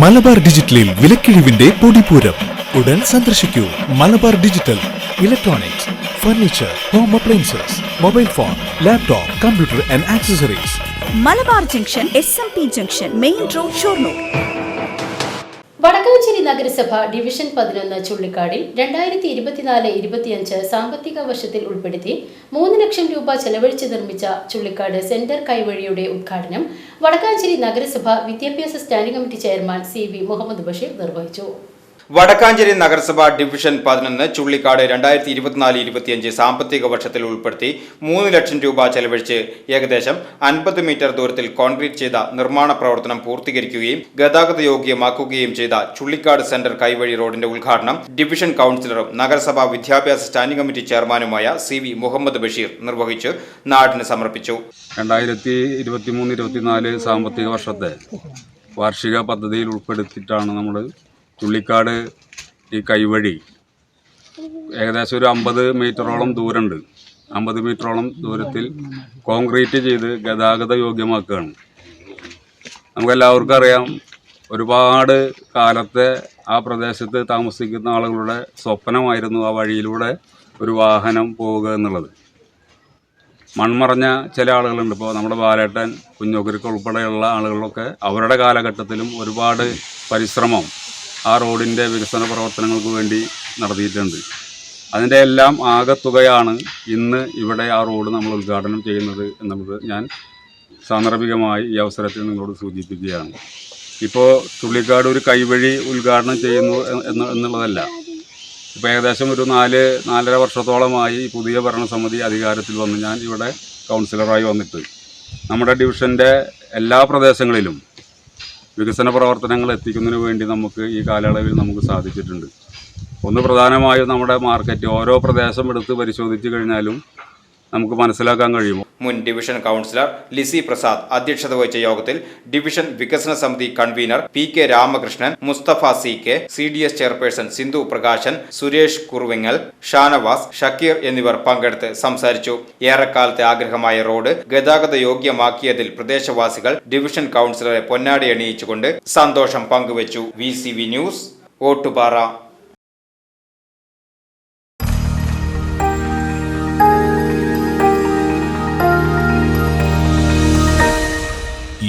മലബാർ ഡിജിറ്റലിൽ വിലക്കിഴിവിന്റെ പൊടിപൂരം. ഉടൻ സന്ദർശിക്കൂ. Malabar digital electronics furniture home appliances mobile phone laptop computer and accessories Malabar junction S M P junction main road Shoranur. നഗരസഭ division പതിനൊന്ന് ചുള്ളിക്കാടിൽ രണ്ടായിരത്തി ഇരുപത്തിനാല് ഇരുപത്തിയഞ്ച് സാമ്പത്തിക വർഷത്തിൽ ഉൾപ്പെടുത്തി മൂന്ന് ലക്ഷം രൂപ ചെലവഴിച്ച് നിർമ്മിച്ച ചുള്ളിക്കാട് സെന്റർ കൈവഴിയുടെ ഉദ്ഘാടനം വടക്കാഞ്ചേരി നഗരസഭ വിദ്യാഭ്യാസ standing committee chairman C V Muhammad Basheer നിർവഹിച്ചു. വടക്കാഞ്ചേരി നഗരസഭ ഡിവിഷൻ പതിനൊന്ന് ചുള്ളിക്കാട് രണ്ടായിരത്തി ഇരുപത്തിനാല് ഇരുപത്തിയഞ്ച് സാമ്പത്തിക വർഷത്തിൽ ഉൾപ്പെടുത്തി മൂന്ന് ലക്ഷം രൂപ ചെലവഴിച്ച് ഏകദേശം അൻപത് മീറ്റർ ദൂരത്തിൽ കോൺക്രീറ്റ് ചെയ്ത നിർമ്മാണ പ്രവർത്തനം പൂർത്തീകരിക്കുകയും ഗതാഗത യോഗ്യമാക്കുകയും ചെയ്ത ചുള്ളിക്കാട് സെന്റർ കൈവഴി റോഡിന്റെ ഉദ്ഘാടനം ഡിവിഷൻ കൌൺസിലറും നഗരസഭാ വിദ്യാഭ്യാസ സ്റ്റാൻഡിംഗ് കമ്മിറ്റി ചെയർമാനുമായ സി വി മുഹമ്മദ് ബഷീർ നിർവഹിച്ച് നാടിന് സമർപ്പിച്ചു. രണ്ടായിരത്തി ഇരുപത്തി മൂന്ന് ഇരുപത്തിനാല് സാമ്പത്തിക വർഷത്തെ വാർഷിക പദ്ധതിയിൽ ഉൾപ്പെടുത്തിയിട്ടാണ് നമ്മൾ ചുള്ളിക്കാട് ഈ കൈവഴി. ഏകദേശം ഒരു അമ്പത് മീറ്ററോളം ദൂരമുണ്ട്. അമ്പത് മീറ്ററോളം ദൂരത്തിൽ കോൺക്രീറ്റ് ചെയ്ത് ഗതാഗത യോഗ്യമാക്കുകയാണ്. നമുക്കെല്ലാവർക്കും അറിയാം ഒരുപാട് കാലത്തെ ആ പ്രദേശത്ത് താമസിക്കുന്ന ആളുകളുടെ സ്വപ്നമായിരുന്നു ആ വഴിയിലൂടെ ഒരു വാഹനം പോവുക എന്നുള്ളത്. മൺമറഞ്ഞ ചില ആളുകളുണ്ട്. ഇപ്പോൾ നമ്മുടെ ബാലേട്ടൻ കുഞ്ഞോക്കർക്ക് ഉൾപ്പെടെയുള്ള ആളുകളൊക്കെ അവരുടെ കാലഘട്ടത്തിലും ഒരുപാട് പരിശ്രമം ആ റോഡിന്റെ വികസന പ്രവർത്തനങ്ങൾക്ക് വേണ്ടി നടത്തിയിട്ടുണ്ട്. അതിന്റെ എല്ലാം ആകത്തുകയാണ് ഇന്ന് ഇവിടെ ആ റോഡ് നമ്മൾ ഉദ്ഘാടനം ചെയ്യുന്നത് എന്നുള്ളത് ഞാൻ സാന്ദർഭികമായി ഈ അവസരത്തിൽ നിങ്ങളോട് സൂചിപ്പിക്കുകയാണ്. ഇപ്പോൾ ചുള്ളിക്കാട് ഒരു കൈവഴി ഉദ്ഘാടനം ചെയ്യുന്നു എന്ന് എന്നുള്ളതല്ല. ഇപ്പോൾ ഏകദേശം ഒരു നാല് നാലര വർഷത്തോളമായി പുതിയ ഭരണസമിതി അധികാരത്തിൽ വന്ന് ഞാൻ ഇവിടെ കൗൺസിലറായി വന്നിട്ട് നമ്മുടെ ഡിവിഷന്റെ എല്ലാ പ്രദേശങ്ങളിലും വികസന പ്രവർത്തനങ്ങൾ എത്തിക്കുന്നതിന് വേണ്ടി നമുക്ക് ഈ കാലയളവിൽ നമുക്ക് സാധിച്ചിട്ടുണ്ട്. ഒന്ന് പ്രധാനമായും നമ്മുടെ മാർക്കറ്റ് ഓരോ പ്രദേശം എടുത്ത് പരിശോധിച്ച് കഴിഞ്ഞാലും നമുക്ക് മനസ്സിലാക്കാൻ കഴിയുമോ? മുൻ ഡിവിഷൻ കൗൺസിലർ ലിസി പ്രസാദ് അധ്യക്ഷത വഹിച്ച യോഗത്തിൽ ഡിവിഷൻ വികസന സമിതി convener P K Ramakrishnan Mustafa C K C D S chairperson Sindhu Prakashan Suresh Kuruvingal Shanavas Shakir എന്നിവർ പങ്കെടുത്ത് സംസാരിച്ചു. ഏറെക്കാലത്തെ ആഗ്രഹമായ റോഡ് ഗതാഗത യോഗ്യമാക്കിയതിൽ പ്രദേശവാസികൾ ഡിവിഷൻ കൗൺസിലറെ പൊന്നാടി അണിയിച്ചുകൊണ്ട് സന്തോഷം പങ്കുവച്ചു. V news Ottupara.